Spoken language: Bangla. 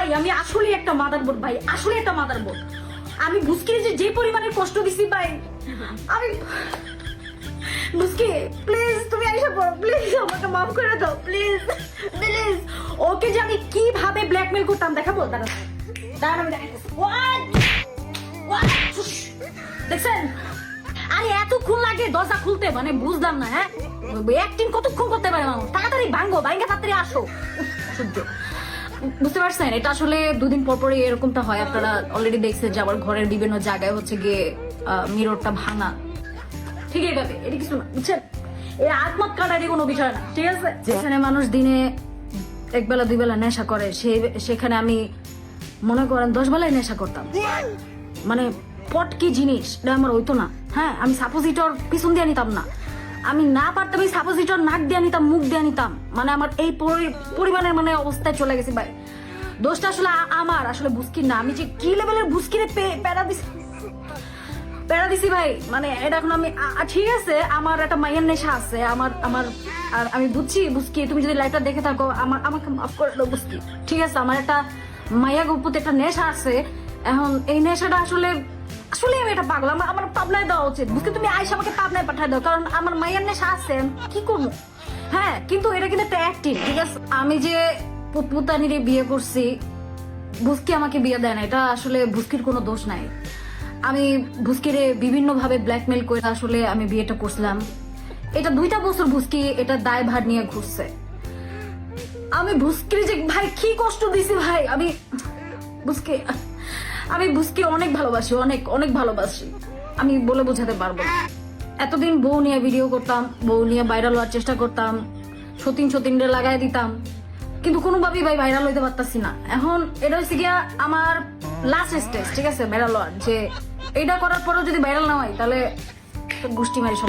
ভাই আমি আসলে একটা মাদার বোর্ড ভাই আসলে একটা মাদার বোর্ড আমি বুঝকি যে যে পরিমাণের কষ্ট দিছি ভাই আমি বুঝকি প্লিজ তুমি আইসা পড়ো প্লিজ আমাকে মাফ করে দাও প্লিজ প্লিজ ওকে যে আমি কীভাবে ব্ল্যাকমেল করতাম দেখাবো? দাঁড়া দাঁড়ান আমি দেখাইতেছি? দেখছেন? আরে এতক্ষণ লাগে দরজা খুলতে মানে বুঝলাম না হ্যাঁ? অ্যাক্টিং কতক্ষণ করতে পারে মানুষ তাড়াতাড়ি ভাঙ্গো ভাঙ্গে তাড়াতাড়ি আসো। উফ, অসহ্য। বুঝতে পারছেন? এটা আসলে দুদিন পর পরে এরকমটা হয়। আপনারা অলরেডি দেখছেন যে আমার ঘরের বিভিন্ন জায়গায় হচ্ছে গিয়ে মিররটা ভাঙা। ঠিক আছে এটা কিছু না বুঝছেন? এই আত্মাত কাটারি কোনো বিষয় না ঠিক আছে? যেখানে মানুষ দিনে একবেলা দুই বেলা নেশা করে সে সেখানে আমি মনে করেন দশ বেলায় নেশা করতাম। মানে পট কি জিনিস? এটা আমার হইতো না। হ্যাঁ আমি সাপোজিটর পিছন দিয়ে নিতাম না। আমি না পারতাম, এই সাপোজিটর নাক দিয়ে নিতাম মুখ দিয়ে নিতাম মানে আমার এই পরিমাণের মানে অবস্থায় চলে গেছি, ভাই। দোষটা আসলে আমার, আসলে বুঝকি না। আমি যে কি লেভেলের বুঝকিরে প্যারা দিছি? প্যারা দিছি, ভাই। মানে এটা এখন আমি ঠিক আছে, আমার একটা মায়ের নেশা আছে। আমার আমার আর আমি বুঝছি, বুঝকি, তুমি যদি লাইভটা দেখে থাকো, আমার আমাকে মাফ করে দাও, বুঝকি। ঠিক আছে, আমার একটা মায়া গোপুতে একটা নেশা আছে। এখন এই নেশাটা আসলে আসলে আমি এটা পাগল, আমার আমার পাবনায় দেওয়া উচিত। বুঝকি তুমি আইসা আমাকে পাবনায় পাঠায় দাও, কারণ আমার মায়ের নেশা আছে কি করব? হ্যাঁ কিন্তু এটা কিন্তু একটা অ্যাক্টিভ ঠিক আছে? আমি যে পুতপুতানিরে বিয়ে করছি, বুস্কি আমাকে বিয়ে দেয় না, এটা আসলে বুস্কির কোনো দোষ নাই। আমি বুস্কিরে বিভিন্ন ভাবে ব্ল্যাকমেল করে আসলে আমি বিয়েটা করছিলাম। এটা দুইটা বছর বুস্কি এটা দায় ভার নিয়ে ঘুরছে। আমি বুস্কির যে ভাই, কি কষ্ট দিছি ভাই? আমি বুস্কি আমি বুস্কি অনেক ভালোবাসি, অনেক অনেক ভালোবাসি। আমি বলে বোঝাতে পারব না। এতদিন বউ নিয়ে ভিডিও করতাম, বউ নিয়ে ভাইরাল হওয়ার চেষ্টা করতাম, সতীন সতীনরে লাগাই দিতাম। কিন্তু কোনোভাবেই ভাই ভাইরাল হইতে পারতাছি না। এখন এটা হচ্ছে গিয়া আমার লাস্ট স্টেজ ঠিক আছে? ভাইরাল হওয়ার। যে এটা করার পরেও যদি ভাইরাল না হয়, তাহলে গোষ্ঠী মারি সব